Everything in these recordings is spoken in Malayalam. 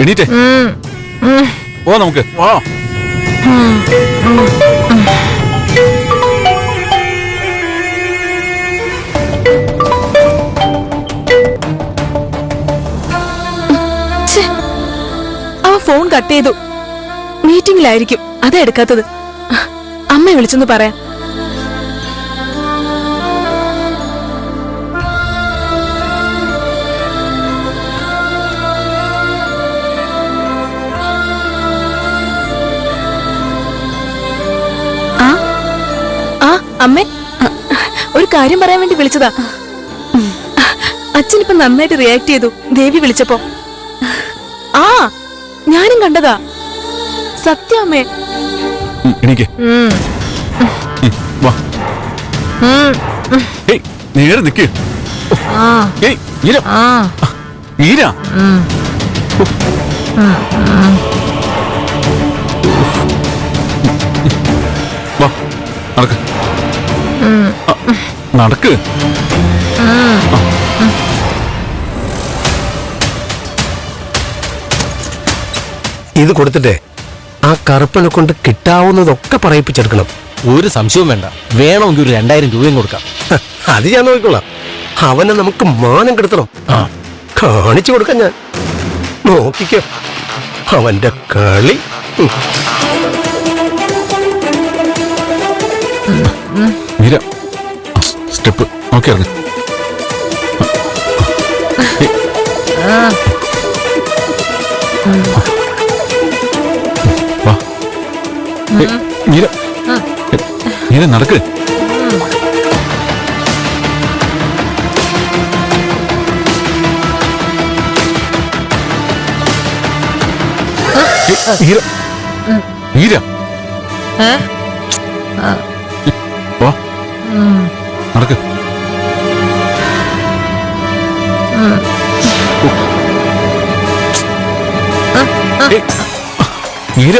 എണീറ്റേ. ഓ നമുക്ക്. വാ. ഫോൺ കട്ട് ചെയ്തു. മീറ്റിംഗിലായിരിക്കും. അതാ എടുക്കാത്തത്. അമ്മ വിളിച്ചെന്ന് പറയാം. അമ്മേ ഒരു കാര്യം പറയാൻ വേണ്ടി വിളിച്ചതാ. അച്ഛനിപ്പോ നന്നായിട്ട് റിയാക്ട് ചെയ്തു ദേവി വിളിച്ചപ്പോ. ആ ഞാനും കണ്ടതാ. സത്യ അമ്മേ. ഉം, വാ. ഏയ് നേരെ നിക്ക്. നടക്ക്. നടക്ക്. ഇത് കൊടുത്തിട്ടേ ആ കറുപ്പനെ കൊണ്ട് കിട്ടാവുന്നതൊക്കെ പറയിപ്പിച്ചെടുക്കണം. ഒരു സംശയവും വേണ്ട. വേണമെങ്കിൽ ഒരു രണ്ടായിരം രൂപയും കൊടുക്കാം. അത് ഞാൻ നോക്കിക്കോളാം. അവനെ നമുക്ക് മാനം കെടുത്തണം. കാണിച്ചു കൊടുക്കാം ഞാൻ. നോക്കിക്കോ. അവന്റെ കളി. മീര സ്റ്റെപ്പ് നോക്കി ഇറങ്ങ്. മീര മീര നടക്ക്. ഈര ഈര ഏ? നടക്ക്. ഈര.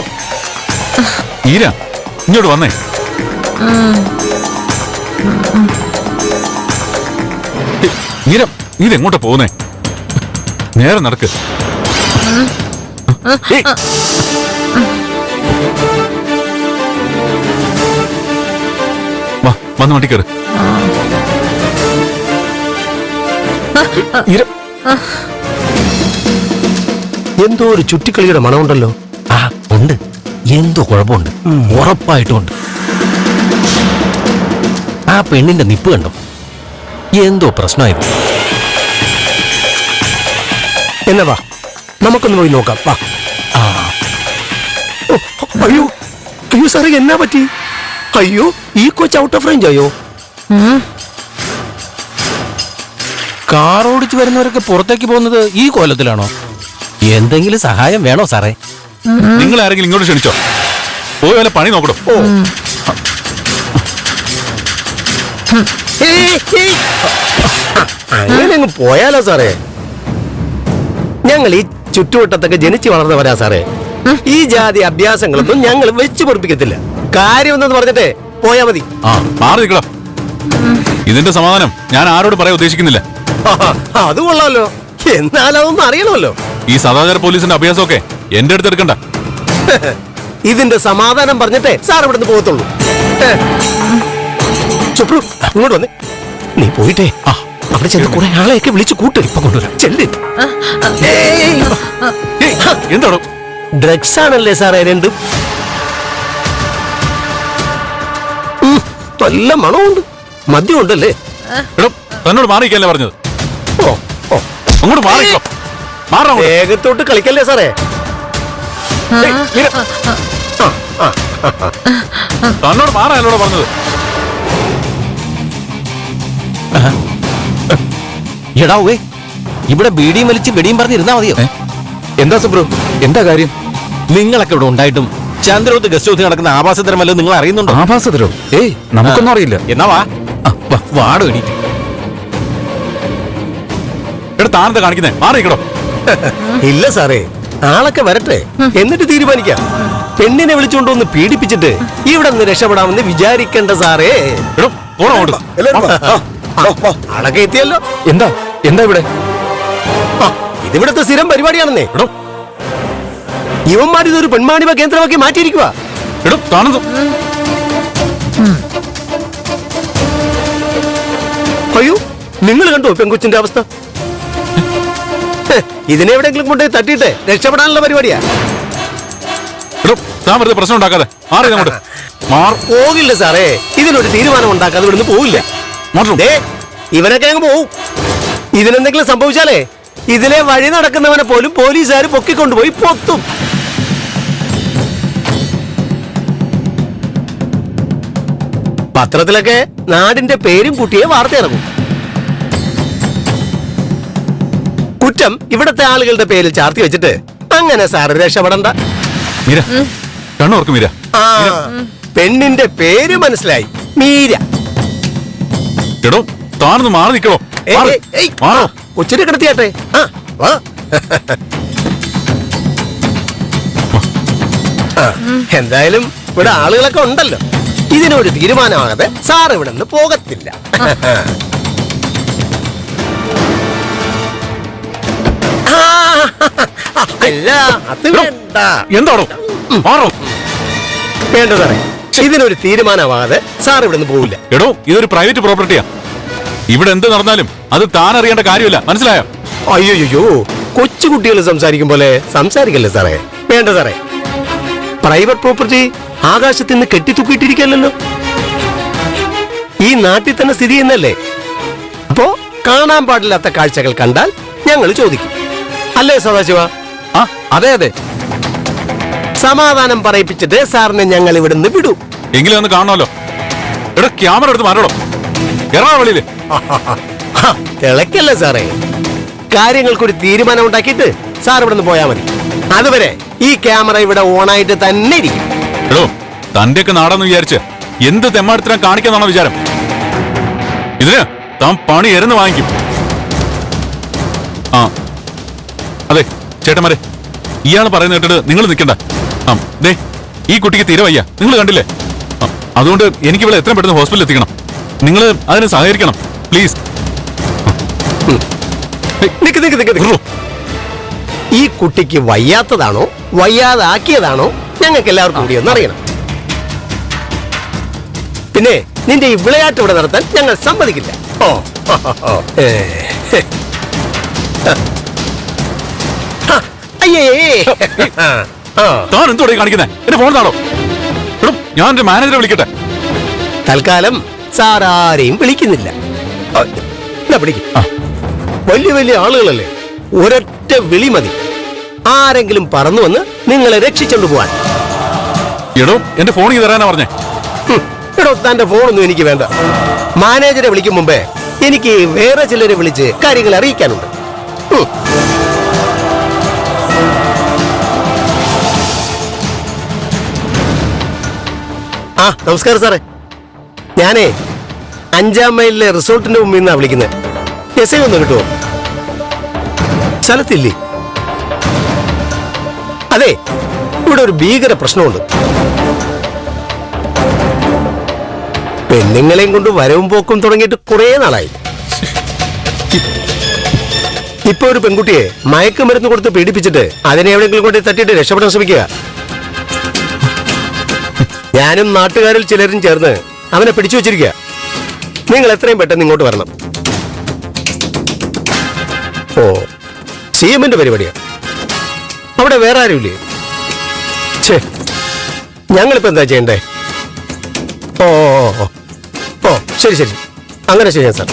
ഈര. ഇങ്ങോട്ട് വന്നേ. ഈര എങ്ങോട്ടാ പോകുന്നേ? നേരെ നടക്ക്. വന്ന് വണ്ടി കയറ്. എന്തോ ഒരു ചുറ്റിക്കളിയുടെ മണമുണ്ടല്ലോ. ആ ഉണ്ട്. എന്തോ കുഴപ്പമുണ്ട്. ഉറപ്പായിട്ടുണ്ട് ആ പെണ്ണിന്റെ നിപ്പ് കണ്ടോ? എന്തോ പ്രശ്നമായി എന്നാ വാ. നമുക്കൊന്ന് പോയി നോക്കാം. വാ. ആ. അയ്യോ. അയ്യോ സാറേ എന്നാ പറ്റി? അയ്യോ. ഈ കൊച്ച് ഔട്ട് ഓഫ് റേഞ്ച് ആയോ? കാർ ഓടിച്ചു വരുന്നവരൊക്കെ പുറത്തേക്ക് പോകുന്നത് ഈ കോലത്തിലാണോ? എന്തെങ്കിലും സഹായം വേണോ സാറേ? നിങ്ങൾ ആരെങ്കിലും ഇങ്ങോട്ട് ക്ഷണിച്ചോ? പോയി വല്ല പണി നോക്കണം ഓ. ഏയ്, ഏയ്. അങ്ങനെ പോയാലോ സാറേ? ഞങ്ങൾ ഈ ചുറ്റുവട്ടത്തൊക്കെ ജനിച്ചു വളർന്നവരാ സാറേ. ഈ ജാതി അഭ്യാസങ്ങളൊന്നും ഞങ്ങൾ വെച്ചു പൊറപ്പിക്കത്തില്ല. കാര്യം എന്തെന്ന് പറഞ്ഞിട്ടേ? പോയാ മതി. ആ മാറി നിൽക്കണം ഇതിന്റെ സമാധാനം ഞാൻ ആരോട് പറയാൻ ഉദ്ദേശിക്കുന്നില്ല. അത് കൊള്ളാമല്ലോ എന്നാലതൊന്നും അറിയണമല്ലോ. ഈ സദാചാര പോലീസിന്റെ അഭ്യാസമൊക്കെ എന്റെ അടുത്ത് എടുക്കണ്ട. ഇതിന്റെ സമാധാനം പറഞ്ഞിട്ടേ സാർ ഇവിടെ നിന്ന് പോകത്തുള്ളൂ. ഇങ്ങോട്ട് വന്നേ. നീ പോയിട്ടേ. ആ, അവിടെ ചെന്ന് കുറെ ആളെയൊക്കെ വിളിച്ചു കൂട്ട്. ഇപ്പൊ കൊണ്ടുവരാം. ചെല്ല്. ഡ്രഗ്സ് ആണല്ലേ സാറേ രണ്ടും നല്ല മണമുണ്ട്. മദ്യം ഉണ്ടല്ലേ എടോ തന്നോട് മാറിക്കല്ലേ പറഞ്ഞത്? ഓ ഓ. അങ്ങോട്ട് മാറിക്കോ. മാറാ വേഗത്തോട്ട് കളിക്കല്ലേ സാറേ? ഏയ്, മീര. ആ, ആ, തന്നോട് മാറാനല്ലോടോ പറഞ്ഞത്. എടാവേ ഇവിടെ ബീഡിയും വലിച്ച് വെടിയും പറഞ്ഞിരുന്നാ മതിയോ? എന്താ സുബ്രു? എന്താ കാര്യം? നിങ്ങളൊക്കെ ഇവിടെ ഉണ്ടായിട്ടും ചന്ദ്രോത്ത് ഗസ്റ്റ് ഹൗസിൽ നടക്കുന്ന ആഭാസതരമല്ലോ നിങ്ങൾ അറിയുന്നുണ്ടോ? ആഭാസതരോ? ഏയ് നമുക്കൊന്നും അറിയില്ല. എന്നാ വാ. വാ, വാടോ എടി എടാ കാണിക്കുന്നേ? മാറിക്കടോ ഇല്ല സാറേ ആളൊക്കെ വരട്ടെ. എന്നിട്ട് തീരുമാനിക്കാം. പെണ്ണിനെ വിളിച്ചുകൊണ്ടൊന്ന് പീഡിപ്പിച്ചിട്ട് ഇവിടെ നിന്ന് രക്ഷപ്പെടാമെന്ന് വിചാരിക്കണ്ട സാറേ. ആളൊക്കെ എത്തിയല്ലോ എന്താ? എന്താ ഇവിടെ? ഇതിവിടുത്തെ സ്ഥിരം പരിപാടിയാണെന്നേ. ഇതൊരു പെൺമാണിവ കേന്ദ്രമാക്കി മാറ്റിയിരിക്കുക എടോ താനത് അയ്യോ നിങ്ങൾ കണ്ടോ പെൺകുച്ചിന്റെ അവസ്ഥ? ഇതിനെവിടെങ്കിലും കൊണ്ടുപോയി തട്ടിയിട്ട്? രക്ഷപ്പെടാനുള്ള പരിപാടിയാ. എടോ താൻ വെറുതെ പ്രശ്നം ഉണ്ടാക്കാതെ. മാറി അങ്ങോട്ട് മാർ പോകില്ല സാറേ ഇതിനൊരു തീരുമാനം ഉണ്ടാക്കാതെ ഇവിടുന്ന് പോവില്ല. മാറും ദേ ഇവനൊക്കെ അങ്ങ് പോവും. ഇതിനെന്തെങ്കിലും സംഭവിച്ചാലേ ഇതിലെ വഴി നടക്കുന്നവനെ പോലും പോലീസുകാർ പൊക്കിക്കൊണ്ടുപോയി പൊത്തും പത്രത്തിലൊക്കെ നാടിന്റെ പേരും കുട്ടിയെ വാർത്ത ഇറങ്ങും കുറ്റം ഇവിടത്തെ ആളുകളുടെ പേരിൽ ചാർത്തി വെച്ചിട്ട് അങ്ങനെ സാറ് രക്ഷപ്പെടണ്ട. മീര കണ്ണോർക്ക് മീര. ആ പെണ്ണിന്റെ പേര് മനസ്സിലായി. മീര. എടോ താനൊന്ന് മാറി നിൽക്കണോ? മാറ്. കിടത്തിയാട്ടെ. ആ വാ. ആ, എന്തായാലും ഇവിടെ ആളുകളൊക്കെ ഉണ്ടല്ലോ. ഇതിനൊരു തീരുമാനമാകാതെ സാർ ഇവിടെ നിന്ന് പോകത്തില്ല അല്ല അത് വേണ്ട. എന്താണോ? മാറോ? വേണ്ട സാറേ ഇതിനൊരു തീരുമാനമാകാതെ സാർ ഇവിടെ നിന്ന് പോവില്ല. എടോ ഇതൊരു പ്രൈവറ്റ് പ്രോപ്പർട്ടിയാ. ഇവിടെ എന്ത് നടന്നാലും അത് താൻ അറിയേണ്ട കാര്യമില്ല. മനസ്സിലായോ? അയ്യോയ്യോ കൊച്ചുകുട്ടികൾ സംസാരിക്കും പോലെ സംസാരിക്കല്ലേ സാറേ? വേണ്ട സാറേ. പ്രൈവറ്റ് പ്രോപ്പർട്ടി ആകാശത്ത് നിന്ന് കെട്ടിത്തൂക്കിയിട്ടിരിക്കല്ലോ ഈ നാട്ടിൽ തന്നെ സ്ഥിതി ചെയ്യുന്നല്ലേ അപ്പോ കാണാൻ പാടില്ലാത്ത കാഴ്ചകൾ കണ്ടാൽ ഞങ്ങൾ ചോദിക്കും. അല്ലേ സദാശിവ? ആ അതെ അതെ. സമാധാനം പറയിപ്പിച്ചിട്ട് സാറിനെ ഞങ്ങൾ ഇവിടുന്ന് വിടൂ. എങ്കിലും ഒന്ന് കാണാമല്ലോ എടാ ക്യാമറ എടുത്ത് മാറണോ? ഇറങ്ങാ വെളിയിൽ? തിളക്കല്ലേ സാറേ. കാര്യങ്ങൾക്കൊരു തീരുമാനം ഉണ്ടാക്കിയിട്ട് സാർ ഇവിടുന്ന് പോയാൽ മതി. അതുവരെ ഈ ക്യാമറ ഇവിടെ ഓണായിട്ട് തന്നെ ഇരിക്കും. എടോ തന്റെയൊക്കെ നാടെന്ന് വിചാരിച്ച് എന്ത് തെമ്മാടത്തിനാ കാണിക്കാന്നാണോ വിചാരം? ഇതിന് താൻ പണി എരുന്ന് വാങ്ങിക്കും. ആ അതെ ചേട്ടന്മാരെ ഇയാൾ പറയുന്ന കേട്ടിട്ട് നിങ്ങൾ നിൽക്കണ്ട. ആ ദേ ഈ കുട്ടിക്ക് തീരെ വയ്യ. നിങ്ങൾ കണ്ടില്ലേ? അതുകൊണ്ട് എനിക്ക് ഇവിടെ എത്ര പെട്ടെന്ന് ഹോസ്പിറ്റലിൽ എത്തിക്കണം. നിങ്ങൾ അതിന് സഹകരിക്കണം പ്ലീസ്. ഈ കുട്ടിക്ക് വയ്യാത്തതാണോ? വയ്യാതാക്കിയതാണോ? ഞങ്ങൾക്ക് എല്ലാവർക്കും കൂടി ഒന്ന് അറിയണം. പിന്നെ നിന്റെ ഈ വിളയാട്ട് ഇവിടെ നടത്താൻ ഞങ്ങൾ സമ്മതിക്കില്ല. ഓ അയ്യേ. താൻ എന്തോടെ കാണിക്കുന്നേ? എന്റെ ഫോൺ താണോ? ഞാൻ എന്റെ മാനേജറെ വിളിക്കട്ടെ. തൽക്കാലം സാർ ആരെയും വിളിക്കുന്നില്ല. ഇതാ വലിയ വലിയ ആളുകളല്ലേ? ഒരൊറ്റ വിളി മതി. ആരെങ്കിലും പറന്നു വന്ന് നിങ്ങളെ രക്ഷിച്ചോണ്ട് പോവാൻ. എടോ എന്റെ ഫോൺ തരാനാ പറഞ്ഞേ. എടോ തന്റെ ഫോണൊന്നും എനിക്ക് വേണ്ട. മാനേജറെ വിളിക്കും മുമ്പേ എനിക്ക് വേറെ ചിലരെ വിളിച്ച് കാര്യങ്ങൾ അറിയിക്കാനുണ്ട്. ആ നമസ്കാരം സാറേ. ഞാനേ അഞ്ചാം മൈലിലെ റിസോർട്ടിന്റെ മുമ്പിൽ നിന്നാണ് വിളിക്കുന്നത് എസ് ഐ ഒന്ന് കിട്ടുമോ സ്ഥലത്തില്ലേ? അതെ ഇവിടെ ഒരു ഭീകര പ്രശ്നമുണ്ട്. പെണ്ണുങ്ങളെയും കൊണ്ട് വരവും പോക്കും തുടങ്ങിയിട്ട് കുറേ നാളായി. ഇപ്പൊ ഒരു പെൺകുട്ടിയെ മയക്കുമരുന്ന് കൊടുത്ത് പീഡിപ്പിച്ചിട്ട് അതിനെ എവിടെയെങ്കിലും കൊണ്ട് തട്ടിയിട്ട് രക്ഷപ്പെടാൻ ശ്രമിക്കുക. ഞാനും നാട്ടുകാരിൽ ചിലരും ചേർന്ന് അവനെ പിടിച്ചു വെച്ചിരിക്കുക. നിങ്ങൾ എത്രയും പെട്ടെന്ന് ഇങ്ങോട്ട് വരണം. ഓ സി എമ്മിന്റെ പരിപാടിയാ. അവിടെ വേറെ ആരുമില്ലേ? ഛേ ഞങ്ങളിപ്പോ എന്താ ചെയ്യണ്ടേ? ഓ ഓ, ഓ ഓ ശരി ശരി. അങ്ങനെ ചെയ്യാം സാർ.